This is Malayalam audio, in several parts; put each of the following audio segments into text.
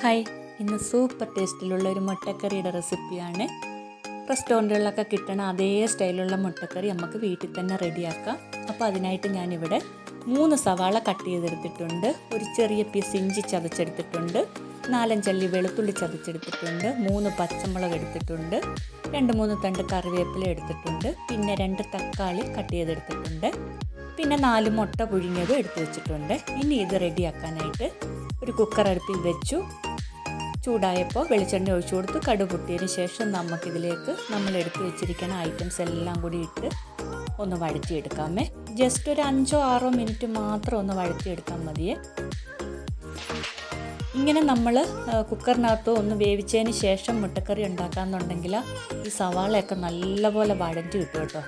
ഹായ് ഇന്ന് സൂപ്പർ ടേസ്റ്റിലുള്ള ഒരു മുട്ടക്കറിയുടെ റെസിപ്പിയാണ്. റെസ്റ്റോറന്റുകളിലൊക്കെ കിട്ടണ അതേ സ്റ്റൈലുള്ള മുട്ടക്കറി നമുക്ക് വീട്ടിൽ തന്നെ റെഡിയാക്കാം. അപ്പോൾ അതിനായിട്ട് ഞാനിവിടെ മൂന്ന് സവാള കട്ട് ചെയ്തെടുത്തിട്ടുണ്ട്. ഒരു ചെറിയ പീസ് ഇഞ്ചി ചതച്ചെടുത്തിട്ടുണ്ട്. നാലഞ്ചല്ലി വെളുത്തുള്ളി ചതച്ചെടുത്തിട്ടുണ്ട്. മൂന്ന് പച്ചമുളക് എടുത്തിട്ടുണ്ട്. രണ്ട് മൂന്ന് തണ്ട് കറിവേപ്പില എടുത്തിട്ടുണ്ട്. പിന്നെ രണ്ട് തക്കാളി കട്ട് ചെയ്തെടുത്തിട്ടുണ്ട്. പിന്നെ നാല് മുട്ട പുഴുങ്ങിയത് എടുത്തു വെച്ചിട്ടുണ്ട്. ഇനി ഇത് റെഡിയാക്കാനായിട്ട് ഒരു കുക്കർ അടുപ്പിൽ വെച്ചു. ചൂടായപ്പോൾ വെളിച്ചെണ്ണ ഒഴിച്ചു കൊടുത്ത്. കടുപൊട്ടിയതിന് ശേഷം നമുക്കിതിലേക്ക് നമ്മൾ എടുത്തു വെച്ചിരിക്കുന്ന ഐറ്റംസ് എല്ലാം കൂടി ഇട്ട് ഒന്ന് വഴറ്റിയെടുക്കാമേ. ജസ്റ്റ് ഒരു അഞ്ചോ ആറോ മിനിറ്റ് മാത്രം ഒന്ന് വഴറ്റിയെടുത്താൽ മതിയേ. ഇങ്ങനെ നമ്മൾ കുക്കറിനകത്ത് ഒന്ന് വേവിച്ചതിന് ശേഷം മുട്ടക്കറി ഉണ്ടാക്കാമെന്നുണ്ടെങ്കിൽ ഈ സവാളയൊക്കെ നല്ലപോലെ വഴറ്റി കിട്ടും കേട്ടോ.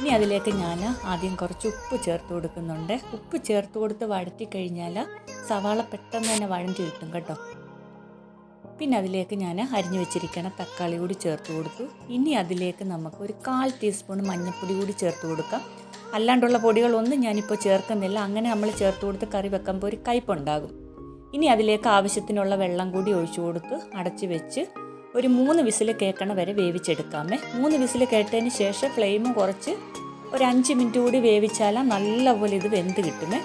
ഇനി അതിലേക്ക് ഞാൻ ആദ്യം കുറച്ച് ഉപ്പ് ചേർത്ത് കൊടുക്കുന്നുണ്ട്. ഉപ്പ് ചേർത്ത് കൊടുത്ത് വഴറ്റി കഴിഞ്ഞാൽ സവാള പെട്ടെന്ന് തന്നെ വഴഞ്ഞു കിട്ടും കേട്ടോ. പിന്നെ അതിലേക്ക് ഞാൻ അരിഞ്ഞു വെച്ചിരിക്കണ തക്കാളി കൂടി ചേർത്ത് കൊടുത്തു. ഇനി അതിലേക്ക് നമുക്ക് ഒരു കാൽ ടീസ്പൂൺ മഞ്ഞൾപ്പൊടി കൂടി ചേർത്ത് കൊടുക്കാം. അല്ലാണ്ടുള്ള പൊടികളൊന്നും ഞാനിപ്പോൾ ചേർക്കുന്നില്ല. അങ്ങനെ നമ്മൾ ചേർത്ത് കൊടുത്ത് കറി വെക്കുമ്പോൾ ഒരു കയ്പുണ്ടാകും ഇനി അതിലേക്ക് ആവശ്യത്തിനുള്ള വെള്ളം കൂടി ഒഴിച്ചു കൊടുത്ത് അടച്ചു വെച്ച് ഒരു മൂന്ന് വിസിൽ കേൾക്കണ വരെ വേവിച്ചെടുക്കാമേ. മൂന്ന് വിസിൽ കേട്ടതിന് ശേഷം ഫ്ലെയിം കുറച്ച് ഒരു അഞ്ച് മിനിറ്റ് കൂടി വേവിച്ചാലാ നല്ലപോലെ ഇത് വെന്ത് കിട്ടുമേ.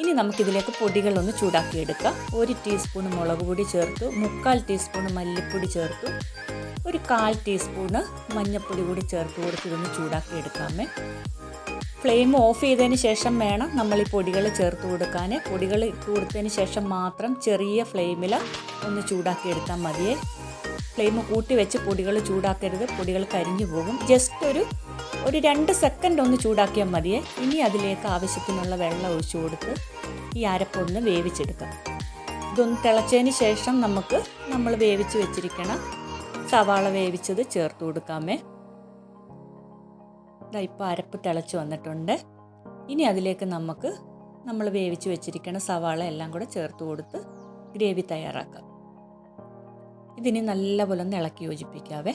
ഇനി നമുക്കിതിലേക്ക് പൊടികളൊന്ന് ചൂടാക്കിയെടുക്കാം. ഒരു ടീസ്പൂൺ മുളക് പൊടി ചേർത്തു മുക്കാൽ ടീസ്പൂൺ മല്ലിപ്പൊടി ചേർത്തു ഒരു കാൽ ടീസ്പൂണ് മഞ്ഞൾപ്പൊടി കൂടി ചേർത്ത് കൊടുത്ത് ഇതൊന്ന് ചൂടാക്കിയെടുക്കാമേ. ഫ്ലെയിം ഓഫ് ചെയ്തതിന് ശേഷം വേണം നമ്മൾ ഈ പൊടികൾ ചേർത്ത് കൊടുക്കാൻ. പൊടികൾ ഇട്ട് കൊടുത്തതിന് ശേഷം മാത്രം ചെറിയ ഫ്ലെയിമിൽ ഒന്ന് ചൂടാക്കി എടുത്താൽ മതിയേ ഫ്ലെയിം കൂട്ടി വെച്ച് പൊടികൾ ചൂടാക്കരുത്. പൊടികൾ കരിഞ്ഞു പോകും. ജസ്റ്റ് ഒരു ഒരു രണ്ട് സെക്കൻഡ് ഒന്ന് ചൂടാക്കിയാൽ മതിയേ ഇനി അതിലേക്ക് ആവശ്യത്തിനുള്ള വെള്ളം ഒഴിച്ചു കൊടുത്ത് ഈ അരപ്പൊന്ന് വേവിച്ചെടുക്കാം. ഇതൊന്ന് തിളച്ചതിന് ശേഷം നമുക്ക് നമ്മൾ വേവിച്ച് വെച്ചിരിക്കണം സവാള വേവിച്ചത് ചേർത്ത് കൊടുക്കാമേ. ഇതാ ഇപ്പോൾ അരപ്പ് തിളച്ച് വന്നിട്ടുണ്ട്. ഇനി അതിലേക്ക് നമുക്ക് നമ്മൾ വേവിച്ച് വെച്ചിരിക്കുന്ന സവാള എല്ലാം കൂടെ ചേർത്ത് കൊടുത്ത് ഗ്രേവി തയ്യാറാക്കാം. ഇതിനി നല്ലപോലെ ഒന്ന് ഇളക്കി യോജിപ്പിക്കാവേ.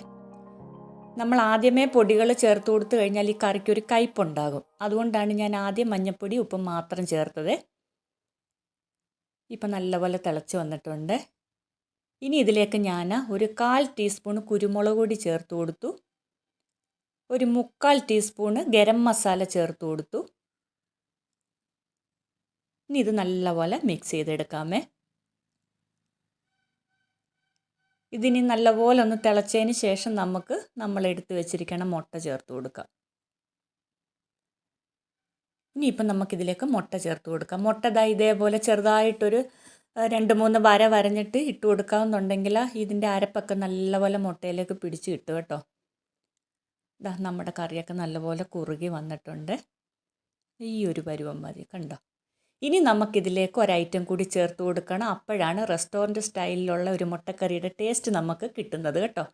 നമ്മൾ ആദ്യമേ പൊടികൾ ചേർത്ത് കൊടുത്തു കഴിഞ്ഞാൽ ഈ കറിക്ക് ഒരു കയ്പുണ്ടാകും. അതുകൊണ്ടാണ് ഞാൻ ആദ്യം മഞ്ഞൾപ്പൊടി ഉപ്പ് മാത്രം ചേർത്തത്. ഇപ്പം നല്ലപോലെ തിളച്ച് വന്നിട്ടുണ്ട്. ഇനി ഇതിലേക്ക് ഞാൻ ഒരു കാൽ ടീസ്പൂൺ കുരുമുളക് പൊടി ചേർത്ത് കൊടുത്തു. ഒരു മുക്കാൽ ടീസ്പൂണ് ഗരം മസാല ചേർത്ത് കൊടുത്തു. ഇനി ഇത് നല്ലപോലെ മിക്സ് ചെയ്തെടുക്കാമേ. ഇതിനി നല്ലപോലെ ഒന്ന് തിളച്ചതിന് ശേഷം നമുക്ക് നമ്മൾ എടുത്ത് വെച്ചിരിക്കണം മുട്ട ചേർത്ത് കൊടുക്കാം. ഇനിയിപ്പം നമുക്കിതിലേക്ക് മുട്ട ചേർത്ത് കൊടുക്കാം. മുട്ട ദാ ഇതേപോലെ ചെറുതായിട്ടൊരു രണ്ട് മൂന്ന് വര വരഞ്ഞിട്ട് ഇട്ട് കൊടുക്കാമെന്നുണ്ടെങ്കിൽ ഇതിന്റെ അരപ്പൊക്കെ നല്ലപോലെ മുട്ടയിലേക്ക് പിടിച്ച് കിട്ടും കേട്ടോ. ഇതാ നമ്മുടെ കറിയൊക്കെ നല്ലപോലെ കുറുകി വന്നിട്ടുണ്ട്. ഈ ഒരു പരുവം മതി കണ്ടോ? ഇനി നമുക്കിതിലേക്ക് ഒരൈറ്റം കൂടി ചേർത്ത് കൊടുക്കണം. അപ്പോഴാണ് റെസ്റ്റോറന്റ് സ്റ്റൈലിലുള്ള ഒരു മുട്ടക്കറിയുടെ ടേസ്റ്റ് നമുക്ക് കിട്ടുന്നത് കേട്ടോ?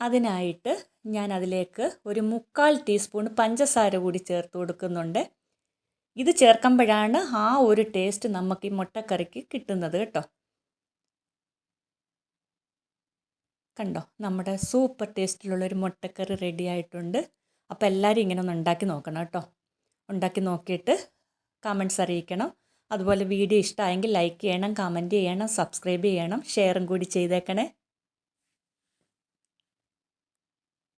അതിനായിട്ട് ഞാൻ അതിലേക്ക് ഒരു മുക്കാൽ ടീസ്പൂൺ പഞ്ചസാര കൂടി ചേർത്ത് കൊടുക്കുന്നുണ്ട്. ഇത് ചേർക്കുമ്പോഴാണ് ആ ഒരു ടേസ്റ്റ് നമുക്ക് ഈ മുട്ടക്കറിക്ക് കിട്ടുന്നത് കേട്ടോ? കണ്ടോ? നമ്മുടെ സൂപ്പർ ടേസ്റ്റിലുള്ളൊരു മുട്ടക്കറി റെഡി ആയിട്ടുണ്ട്. അപ്പോൾ എല്ലാവരും ഇങ്ങനെ ഒന്ന് ഉണ്ടാക്കി നോക്കണം കേട്ടോ. ഉണ്ടാക്കി നോക്കിയിട്ട് കമൻസ് അറിയിക്കണം. അതുപോലെ വീഡിയോ ഇഷ്ടമായെങ്കിൽ ലൈക്ക് ചെയ്യണം കമന്റ് ചെയ്യണം സബ്സ്ക്രൈബ് ചെയ്യണം ഷെയറും കൂടി ചെയ്തേക്കണേ.